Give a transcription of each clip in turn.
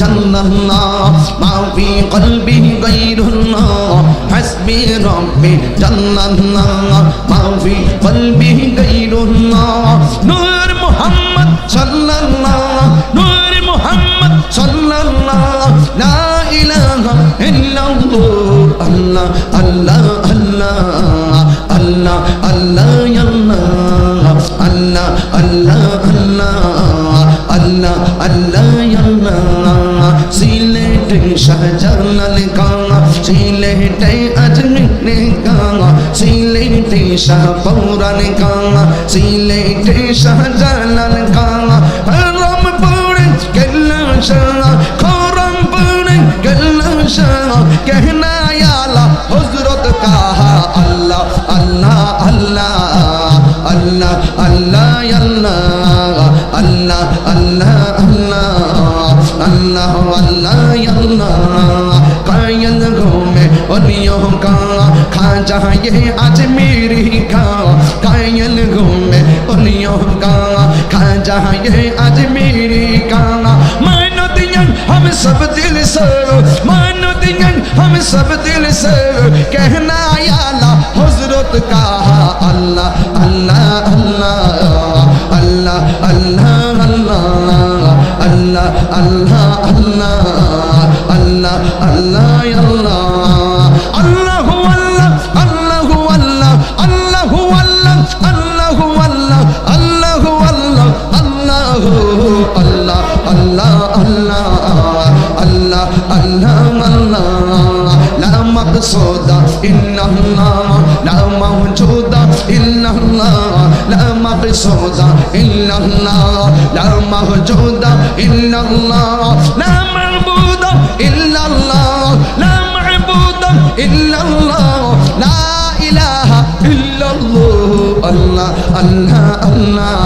جل الله ما في قلبي غير الله حسبي ربي جل الله ما في قلبي غير الله نور محمد صلى الله نور محمد صلى الله لا إله إلا الله الله الله الله الله الله শাহজাহান কাঙা সিলেটে আজমিরে কাঙা সিলেটে শাহ পৌরান কাঙা সিলেটে শাহজাহান কাঙা রাম পড়ে গেলা শাহ খরম পড়ে গেলা শাহ কেহনা আলা হজরত কাহা আল্লাহ আল্লাহ আল্লাহ আল্লাহ আল্লাহ আল্লাহ আল্লাহ আল্লাহ আল্লাহ আল্লাহ ये आज मेरी का कायल घूमे ओलियों का खाजा ये आज मेरी का मानो दियन हम सब दिल से मानो दियन हम सब दिल से कहना याला हज़रत का अल्लाह अल्लाह अल्लाह अल्लाह अल्लाह अल्लाह अल्लाह अल्लाह अल्लाह अल्लाह अल्लाह अल्लाह अल्लाह لا مقصود إلا الله لا موجود إلا الله لا مقصود إلا الله لا موجود إلا الله لا معبود إلا الله لا معبود إلا الله لا إله إلا الله الله الله الله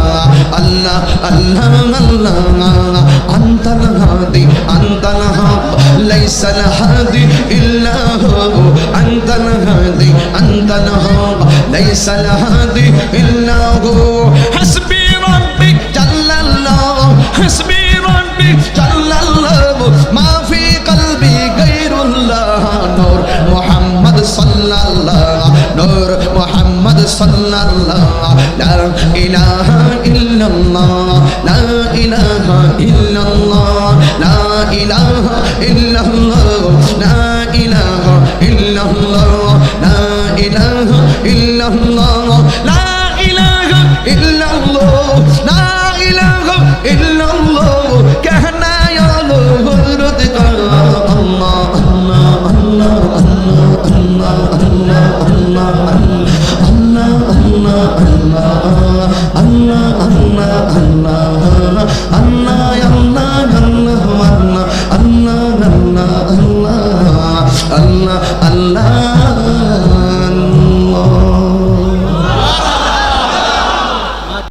আল্লাহ আল্লাহ আল্লাহ। আন্তাল হাদি আন্তাল হাব লাইসাল হাদি ইল্লা হু আন্তাল হাসবি sallallahu la ilaha illallah la ilaha illallah la ilaha illallah la ilaha illallah la ilaha illallah